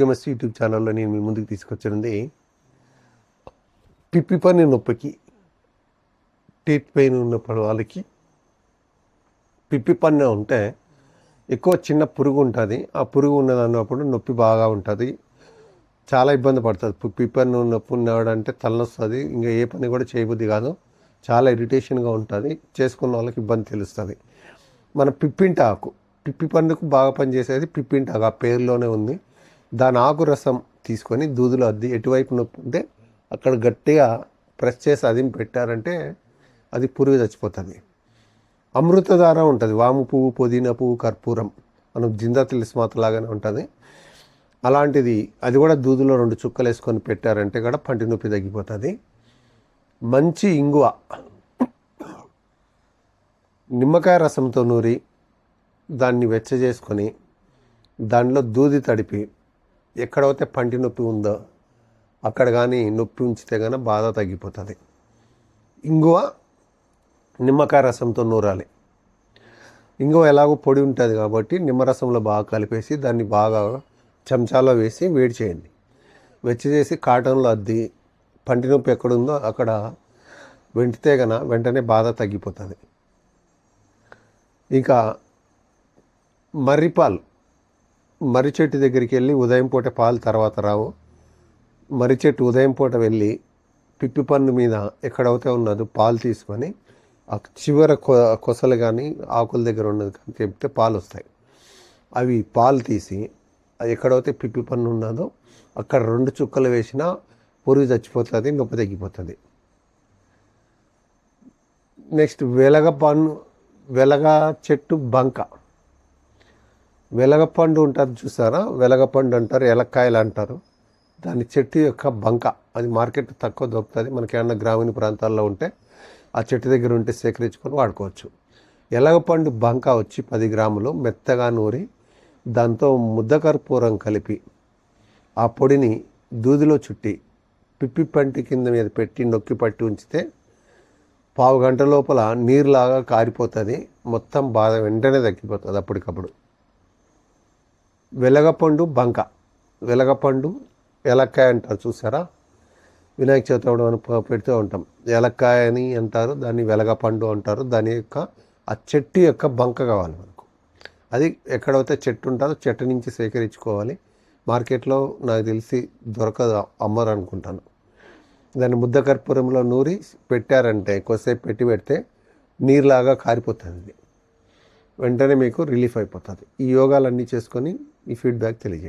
గమస్ YouTube ఛానల్లో నేను మీ ముందుకు తీసుకొచ్చినది పిప్పి పని నొప్పికి టీట్ పెయిన్ ఉన్నప్పుడు వాళ్ళకి పిప్పి పన్ను ఉంటే ఎక్కువ చిన్న పురుగు ఉంటుంది. ఆ పురుగు ఉన్నదన్నప్పుడు నొప్పి బాగా ఉంటుంది. చాలా ఇబ్బంది పడుతుంది. పిప్పి పన్ను నొప్పి ఉన్నాడంటే తలనొస్తుంది. ఇంకా ఏ పని కూడా చేయబుద్ధి కాదు. చాలా ఇరిటేషన్గా ఉంటుంది. చేసుకున్న వాళ్ళకి ఇబ్బంది తెలుస్తుంది. మన పిప్పింటి ఆకు పిప్పి పండుకు బాగా పనిచేసేది పిప్పింటి ఆకు. ఆ పేరులోనే ఉంది. దాని ఆకు రసం తీసుకొని దూదులో అద్ది ఎటువైపు నొప్పి ఉంటే అక్కడ గట్టిగా ప్రెస్ చేసి అదిం పెట్టారంటే అది పురుగు చచ్చిపోతుంది. అమృతధార ఉంటుంది. వాము పువ్వు పుదీనా పువ్వు కర్పూరం మనం జిందా తెలిసిమాత లాగానే ఉంటుంది. అలాంటిది అది కూడా దూదులో రెండు చుక్కలు వేసుకొని పెట్టారంటే కూడా పంటి నొప్పి తగ్గిపోతుంది. మంచి ఇంగువ. నిమ్మకాయ రసంతో నూరి దాన్ని వెచ్చ చేసుకొని దానిలో దూది తడిపి ఎక్కడైతే పంటి నొప్పి ఉందో అక్కడ కానీ నొప్పి ఉంచితే కానీ బాధ తగ్గిపోతుంది. ఇంగువ నిమ్మకాయ రసంతో నూరాలి. ఇంగువ ఎలాగో పొడి ఉంటుంది కాబట్టి నిమ్మరసంలో బాగా కలిపేసి దాన్ని బాగా చెంచాలో వేసి వేడి చేయండి. వెచ్చి చేసి కాటన్లో అద్ది పంటి నొప్పి ఎక్కడుందో అక్కడ వెంటితే గన వెంటనే బాధ తగ్గిపోతుంది. ఇంకా మర్రిపాలు మర్రి చెట్టు దగ్గరికి వెళ్ళి ఉదయం పూట పాలు తర్వాత రావు. మర్రి చెట్టు ఉదయం పూట వెళ్ళి పిప్పి పన్ను మీద ఎక్కడైతే ఉన్నదో పాలు తీసుకొని ఆ చివర కొ కొసలు కానీ ఆకుల దగ్గర ఉన్నది కానీ చెప్తే పాలు వస్తాయి అవి పాలు తీసి ఎక్కడైతే పిప్పి పన్ను ఉన్నదో అక్కడ రెండు చుక్కలు వేసినా పురుగు చచ్చిపోతుంది నొప్పి తగ్గిపోతుంది. నెక్స్ట్ వెలగ పన్ను వెలగ చెట్టు బంక. వెలగపండు ఉంటుంది చూసారా? వెలగపండు అంటారు ఎలక్కాయలు అంటారు. దాని చెట్టు యొక్క బంక అది మార్కెట్ తక్కువ దొరుకుతుంది. మనకి ఏమన్నా గ్రామీణ ప్రాంతాల్లో ఉంటే ఆ చెట్టు దగ్గర ఉంటే సేకరించుకొని వాడుకోవచ్చు. ఎలగపండు బంక వచ్చి పది గ్రాములు మెత్తగా నూరి దాంతో ముద్ద కర్పూరం కలిపి ఆ పొడిని దూదిలో చుట్టి పిప్పి పంటి కింద మీద పెట్టి నొక్కి పట్టి ఉంచితే పావు గంట లోపల నీరులాగా కారిపోతుంది. మొత్తం బాధ వెంటనే తగ్గిపోతుంది అప్పటికప్పుడు. వెలగపండు బంక. వెలగపండు ఎలక్కాయ అంటారు చూసారా? వినాయక చవితి అని పెడుతూ ఉంటాం. ఎలక్కాయ అని అంటారు దాన్ని వెలగపండు అంటారు. దాని యొక్క ఆ చెట్టు యొక్క బంక కావాలి మనకు. అది ఎక్కడైతే చెట్టు ఉంటుందో చెట్టు నుంచి సేకరించుకోవాలి. మార్కెట్లో నాకు తెలిసి దొరకదు అమ్మరు అనుకుంటాను. దాన్ని ముద్ద కర్పూరంలో నూరి పెట్టారంటే కొద్దిసేపు పెట్టి పెడితే నీరులాగా కారిపోతుంది. వెంటనే మీకు రిలీఫ్ అయిపోతుంది. ఈ యోగాలన్నీ చేసుకొని ఈ ఫీడ్బ్యాక్ తెలియజేయండి.